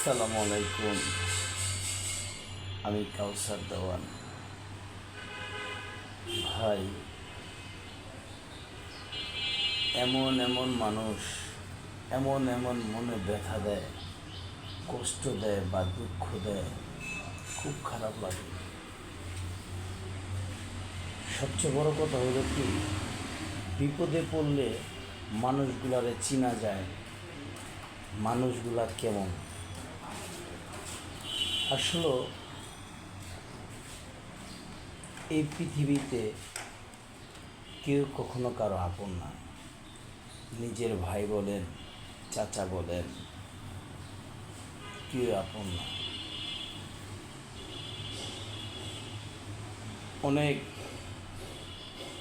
আসসালামু আলাইকুম। আমি কাউসার দেওয়ান। ভাই, এমন এমন মানুষ, এমন এমন মনে ব্যথা দেয়, কষ্ট দেয় বা দুঃখ দেয়, খুব খারাপ লাগে। সবচেয়ে বড় কথা হলো কি, বিপদে পড়লে মানুষগুলারে চিনা যায়। মানুষগুলা কেমন? আসলে এই পৃথিবীতে কেউ কখনো কারও আপন না। নিজের ভাই বলেন, চাচা বলেন, কেউ আপন না। অনেক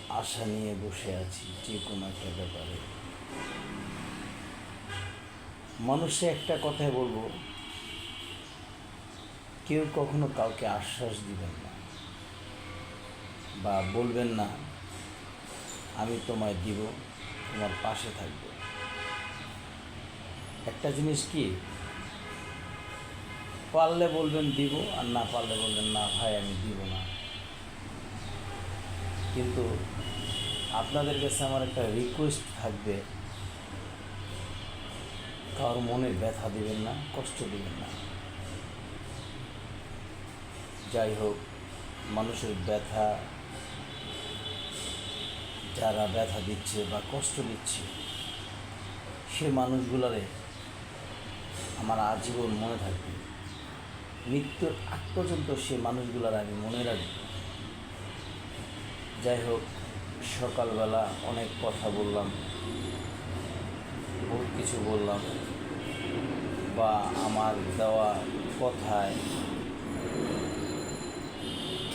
আশা নিয়ে বসে আছি যে কোনো একটা ব্যাপারে। মানুষে একটা কথাই বলব কেউ কখনো কাউকে আশ্বাস দিবেন না বা বলবেন না, আমি তোমায় দিব, তোমার পাশে থাকব। একটা জিনিস কি? পারলে বলবেন দিব, আর না পারলে বলবেন, না ভাই, আমি দিব না। কিন্তু আপনাদের কাছে আমার একটা রিকোয়েস্ট থাকবে। কারোর মনে ব্যথা দিবেন না, কষ্ট দিবেন না। যাই হোক, মানুষের ব্যথা, যারা ব্যথা দিচ্ছে বা কষ্ট দিচ্ছে সে মানুষগুলারে আমার আজীবন মনে থাকবে। মৃত্যুর আগ পর্যন্ত সে মানুষগুলার আমি মনে রাখব। যাই হোক, সকালবেলা অনেক কথা বললাম, বহুত কিছু বললাম, বা আমার দেওয়া কথায়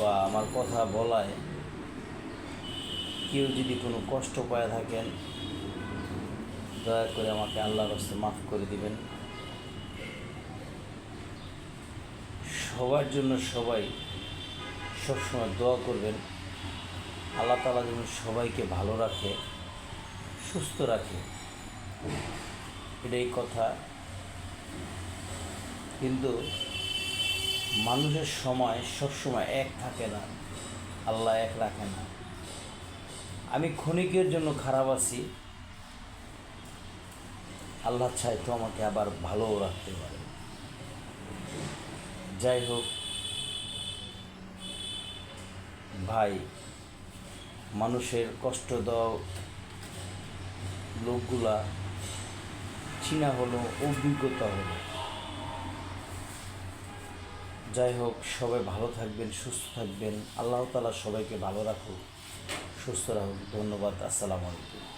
বা আমার কথা বলায় কেউ যদি কোনো কষ্ট পায় থাকেন, দয়া করে আমাকে আল্লাহর হস্তে মাফ করে দিবেন। সবার জন্য সবাই সবসময় দোয়া করবেন। আল্লাহ তালা যেন সবাইকে ভালো রাখে, সুস্থ রাখে। এটাই কথা। কিন্তু মানুষের সময় সবসময় এক থাকে না। আল্লাহ এক রাখে না। আমি ক্ষণিকের জন্য খারাপ আছি। আল্লাহ চাই তো আমাকে আবার ভালোও রাখতে পারে। যাই হোক, ভাই, মানুষের কষ্ট দেওয়া লোকগুলা, চিনা হলো অভিজ্ঞতা হলো। যাই হোক, সবাই ভালো থাকবেন, সুস্থ থাকবেন। আল্লাহ তালা সবাইকে ভালো রাখুক, সুস্থ রাখুক। ধন্যবাদ, আসসালামু আলাইকুম।